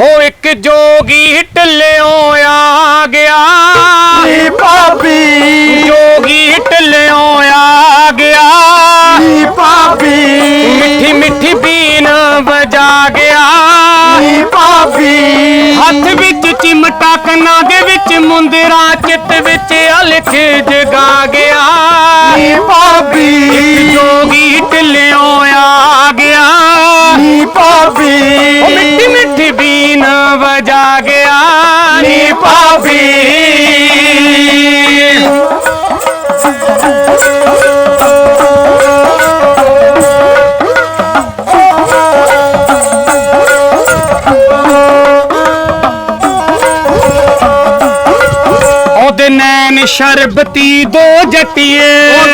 ਹੋ ਇੱਕ ਜੋਗੀ ਢਿੱਲਿਓ ਆ ਗਿਆ। ਨੀ ਭਾਬੀ। ਜੋਗੀ ਢਿੱਲਿਓ ਆ ਗਿਆ। ਨੀ ਭਾਬੀ। ਮਿੱਠੀ ਮਿੱਠੀ ਬੀਨ ਵਜਾ ਗਿਆ। ਨੀ ਭਾਬੀ। ਹੱਥ ਵਿੱਚ ਚਿਮਟਾ ਕੰਨਾਂ ਦੇ ਵਿੱਚ ਮੁੰਦਰਾ ਚਿੱਤ ਵਿੱਚ ਅਲਖ ਜਗਾ ਗਿਆ ਜਾ ਗਿਆ ਨੀ ਭਾਬੀ। ਉਹਦੇ ਨੈਣ ਸ਼ਰਬਤੀ ਦੋ ਜੱਟੀਏ।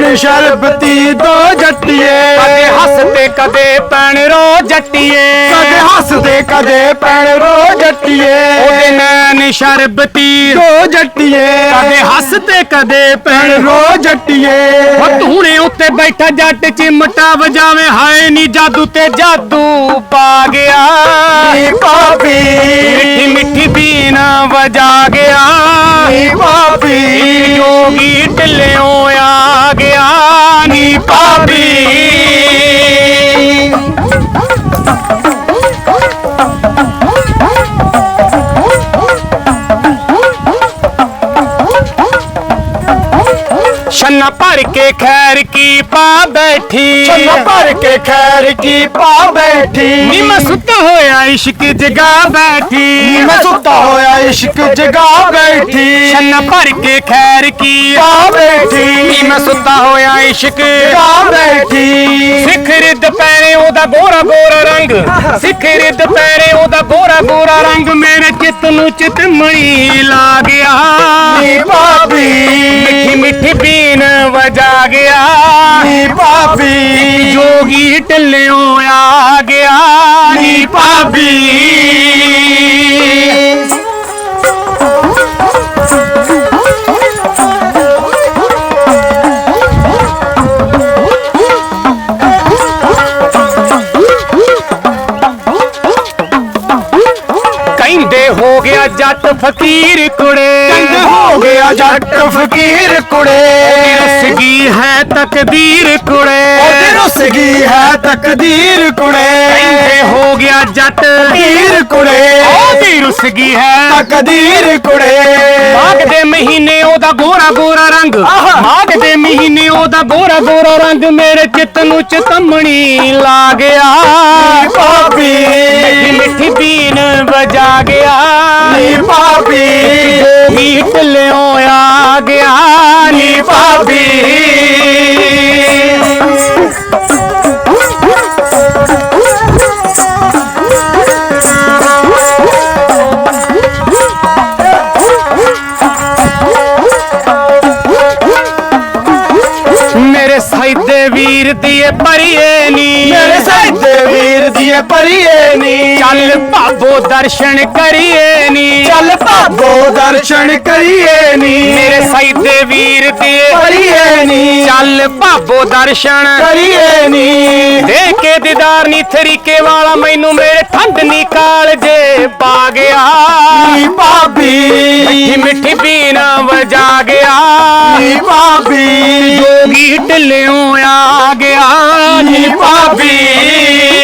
ਨੈਣ ਸ਼ਰਬਤੀ ਦੋ ਜੱਟੀਏ। ਕਦੇ ਹੱਸਦੇ ਕਦੇ ਪੈਣ ਰੋ ਜੱਟੀਏ। ਕਦੇ ਹੱਸਦੇ ਕਦੇ ਪੈਣ ਰੋ ਜੱਟੀਏ। ਉਹਦੇ ਨੈਣ ਸ਼ਰਬਤੀ ਦੋ ਜੱਟੀਏ। ਕਦੇ ਹੱਸਦੇ ਕਦੇ ਪੈਣ ਪੈਣ ਰੋ ਜੱਟੀਏ। ਉਹ ਧੂਣੇ ਉੱਤੇ ਬੈਠਾ ਜੱਟ ਚਿਮਟਾ ਵਜਾਵੇ ਹਾਏ ਨੀ ਜਾਦੂ ਤੇ ਜਾਦੂ ਪਾ ਗਿਆ। ਨੀ ਭਾਬੀ। ਮਿੱਠੀ ਮਿੱਠੀ ਬੀਨ ਵਜਾ ਗਿਆ। ਨੀ ਭਾਬੀ। ਜੋਗੀ ਢਿੱਲਿਓ ਆ ਛੰਨਾ ਭਰ ਕੇ ਖੈਰ ਕੀ ਪਾ ਬੈਠੀ? ਛੰਨਾ ਭਰ ਕੇ ਖੈਰ ਕੀ ਪਾ ਬੈਠੀ? ਨੀ ਮੈਂ ਸੁੱਤਾ ਹੋਇਆ ਇਸ਼ਕ ਜਗਾ ਬੈਠੀ। ਮੈਂ ਸੁੱਤਾ ਹੋਇਆ ਇਸ਼ਕ ਜਗਾ ਬੈਠੀ। ਛੰਨਾ ਭਰ ਕੇ ਖੈਰ ਕੀ ਪਾ ਬੈਠੀ। ਨੀ ਮੈਂ ਸੁੱਤਾ ਹੋਇਆ ਇਸ਼ਕ ਜਗਾ ਬੈਠੀ। ਸਿਖਰ ਦੁਪਹਿਰੇ ਉਹਦਾ ਗੋਰਾ ਗੋਰਾ ਰੰਗ। ਸਿਖਰ ਦੁਪਹਿਰੇ ਉਹਦਾ ਗੋਰਾ ਗੋਰਾ ਰੰਗ। ਮੇਰੇ ਚਿੱਤ ਨੂੰ ਚਿਤਮਣੀ ਲਾ ਗਿਆ। ਨੀ ਭਾਬੀ। ਮਿੱਠੀ ਮਿੱਠੀ ਬੀਨ ਵਜਾ ਗਿਆ। ਨੀ ਭਾਬੀ। ਜੋਗੀ ਢਿੱਲਿਓ ਆ ਗਿਆ। ਨੀ ਭਾਬੀ। ਹੋ ਗਿਆ ਜੱਟ ਫਕੀਰ ਕੁੜੇ। ਕਹਿੰਦੇ ਹੋ ਗਿਆ ਜੱਟ ਫਕੀਰ ਕੁੜੇ। ਰਸ ਗਈ ਹੈ ਤਕਦੀਰ ਕੁੜੇ। ਉਹਦੀ ਰੁੱਸ ਗਈ ਹੈ ਤਕਦੀਰ ਕੁੜੇ। ਕਹਿੰਦੇ ਹੋ ਗਿਆ ਜੱਟ ਫਕੀਰ ਕੁੜੇ। ਉਹਦੀ ਰੁੱਸ ਗਈ ਹੈ ਤਕਦੀਰ ਕੁੜੇ। ਮਾਘ ਦੇ ਮਹੀਨੇ ਉਹਦਾ ਗੋਰਾ ਗੋਰਾ ਰੰਗ। ਮਾਘ ਦੇ ਮਹੀਨੇ ਉਹਦਾ ਗੋਰਾ ਗੋਰਾ ਰੰਗ। ਮੇਰੇ ਚਿੱਤ ਨੂੰ ਚਤਮਣੀ ਲਾ ਗਿਆ। ਭਾਬੀ। ਮਿੱਠੀ ਨੀ ਭਾਬੀ। ਜੋਗੀ ਢਿੱਲਿਓ ਆ ਗਿਆ ਨੀ ਭਾਬੀ। ਮੇਰੇ ਸਾਈਦੇ ਵੀਰ ਦੀਏ ਪਰੀਏ ਨੀ। ਮੇਰੇ ਸਾਈਦੇ ਵੀਰ ਦੀਏ ਪਰੀਏ ਨੀ। ਚੱਲ ਭਾਬੋ ਦਰਸ਼ਨ ਕਰੀਏ ਨੀ। ਚੱਲ ਭਾਬੋ ਦਰਸ਼ਨ ਕਰੀਏ ਨੀ। ਮੇਰੇ ਸਾਈਦੇ ਵੀਰ ਦੀਏ ਪਰੀਏ ਨੀ। ਚੱਲ ਭਾਬੋ ਦਰਸ਼ਨ ਕਰੀਏ ਨੀ। ਦੇਖ ਕੇ ਦੀਦਾਰ ਨੀ ਤਰੀਕੇ ਵਾਲਾ ਮੈਨੂੰ ਮੇਰੇ ਠੰਡ ਨੀ ਕਾਲਜੇ ਪਾ ਗਿਆ। ਨੀ ਭਾਬੀ। ਮਿੱਠੀ ਮਿੱਠੀ ਬੀਨ ਵਜਾ ਗਿਆ। ਨੀ ਭਾਬੀ। ਜੋਗੀ ਢਿੱਲਿਓ ਆ ਗਿਆ ਨੀ ਭਾਬੀ।